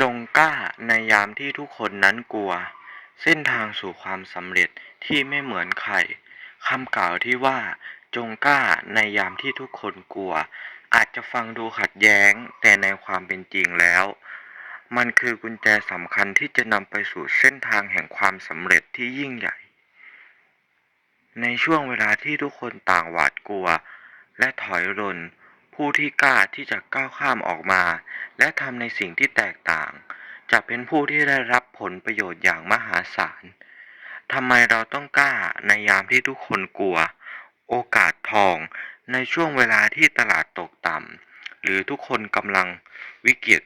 จงกล้าในยามที่ทุกคนนั้นกลัว เส้นทางสู่ความสำเร็จที่ไม่เหมือนใครคำกล่าวที่ว่า จงกล้าในยามที่ทุกคนกลัว อาจจะฟังดูขัดแย้งแต่ในความเป็นจริงแล้ว มันคือกุญแจสำคัญที่จะนำไปสู่เส้นทางแห่งความสำเร็จที่ยิ่งใหญ่ ในช่วงเวลาที่ทุกคนต่างหวาดกลัว และถอยร่น ผู้ที่กล้าที่จะก้าวข้ามออกมา และทำในสิ่งที่แตกต่าง จะเป็นผู้ที่ได้รับผลประโยชน์อย่างมหาศาลทำไมเราต้องกล้าในยามที่ทุกคนกลัว โอกาสทองในช่วงเวลาที่ตลาดตกต่ำหรือทุกคนกำลังวิกฤต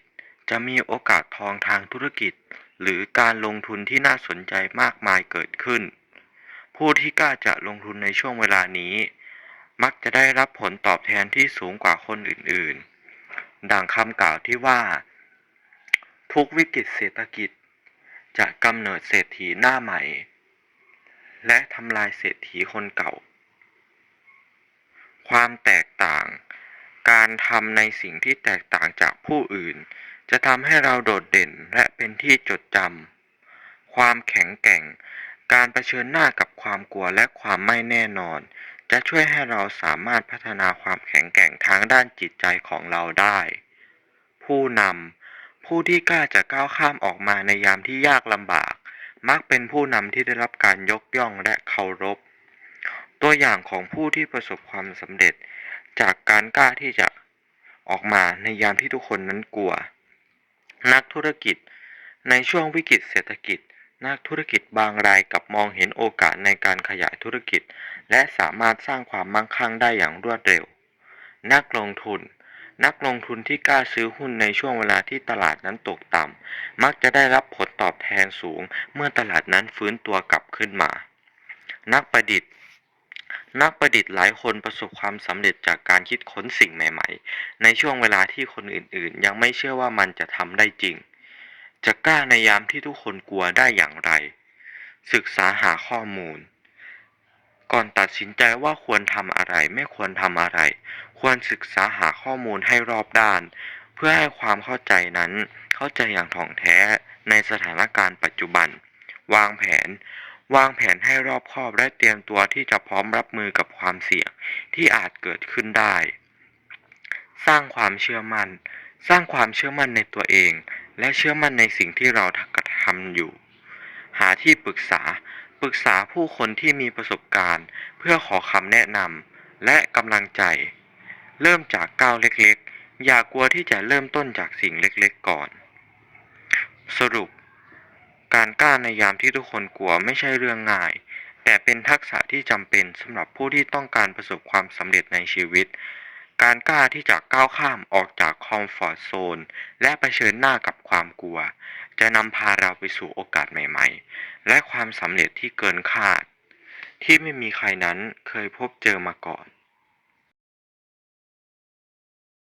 จะมีโอกาสทองทางธุรกิจ หรือการลงทุนที่น่าสนใจมากมายเกิดขึ้น ผู้ที่กล้าจะลงทุนในช่วงเวลานี้ มักจะได้รับผลตอบแทนที่สูงกว่าคนอื่นๆ ดังคำกล่าวที่ว่า ทุกวิกฤตเศรษฐกิจ จะกำเนิดเศรษฐีหน้าใหม่ และทำลายเศรษฐีคนเก่า ความแตกต่าง การทำในสิ่งที่แตกต่างจากผู้อื่น จะทำให้เราโดดเด่นและเป็นที่จดจำความแข็งแกร่ง การเผชิญหน้ากับความกลัวและความไม่แน่นอน จะช่วยให้เราสามารถพัฒนาความแข็งแกร่งทางด้านจิตใจของเราได้ ผู้นำผู้ที่กล้าจะก้าวข้ามออกมาในยามที่ยากลำบาก มักเป็นผู้นำที่ได้รับการยกย่องและเคารพ ตัวอย่างของผู้ที่ประสบความสำเร็จ จากการกล้าที่จะออกมาในยามที่ทุกคนนั้นกลัว นักธุรกิจในช่วงวิกฤตเศรษฐกิจ นักธุรกิจบางรายกลับมองเห็นโอกาสในการขยายธุรกิจ และสามารถสร้างความมั่งคั่งได้อย่างรวดเร็ว นักลงทุน นักลงทุนที่กล้าซื้อหุ้นในช่วงเวลาที่ตลาดนั้นตกต่ำ มักจะได้รับผลตอบแทนสูง เมื่อตลาดนั้นฟื้นตัวกลับขึ้นมา นักประดิษฐ์นักประดิษฐ์หลายคนประสบความสำเร็จจากการคิดค้นสิ่งใหม่ ๆ ในช่วงเวลาที่คนอื่นๆ ยังไม่เชื่อว่ามันจะทำได้จริง จะกล้าในยามที่ทุกคนกลัวได้อย่างไร ศึกษาหาข้อมูล ก่อนตัดสินใจว่าควรทำอะไรไม่ควรทำอะไร ควรศึกษาหาข้อมูลให้รอบด้าน เพื่อให้ความเข้าใจนั้นเข้าใจอย่างถ่องแท้ในสถานการณ์ปัจจุบัน วางแผน วางแผนให้รอบคอบและเตรียมตัวที่จะพร้อมรับมือกับความเสี่ยงที่อาจเกิดขึ้นได้ สร้างความเชื่อมัน่น สร้างความเชื่อมั่นในตัวเอง และเชื่อมั่นในสิ่งที่เรากระทำอยู่ หาที่ปรึกษา ปรึกษาผู้คนที่มีประสบการณ์ เพื่อขอคำแนะนำและกำลังใจ เริ่มจากก้าวเล็กๆ อย่ากลัวที่จะเริ่มต้นจากสิ่งเล็กๆก่อน สรุป การกล้าในยามที่ทุกคนกลัวไม่ใช่เรื่องง่าย แต่เป็นทักษะที่จำเป็นสำหรับผู้ที่ต้องการประสบความสำเร็จในชีวิต การกล้าที่จะก้าวข้ามออกจากคอมฟอร์ทโซน และะเผชิญหน้ากับความกลัว จะนำพาเราไปสู่โอกาสใหม่ ๆ และความสำเร็จที่เกินคาด ที่ไม่มีใครนั้นเคยพบเจอมาก่อน